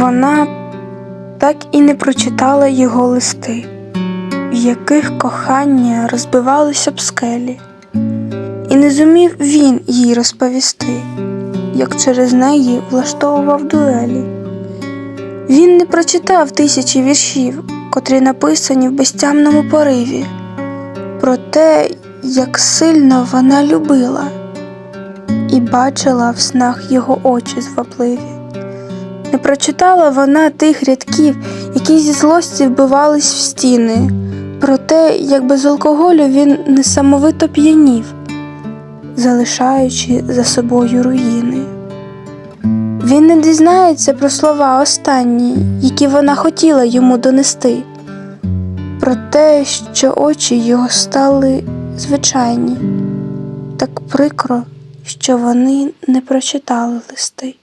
Вона так і не прочитала його листи, в яких кохання розбивалися об скелі, і не зумів він їй розповісти, як через неї влаштовував дуелі. Він не прочитав тисячі віршів, котрі написані в безтямному пориві, про те, як сильно вона любила, і бачила в снах його очі звабливі. Прочитала вона тих рядків, які зі злості вбивались в стіни, про те, як без алкоголю він несамовито п'янів, залишаючи за собою руїни. Він не дізнається про слова останні, які вона хотіла йому донести, про те, що очі його стали звичайні, так прикро, що вони не прочитали листи.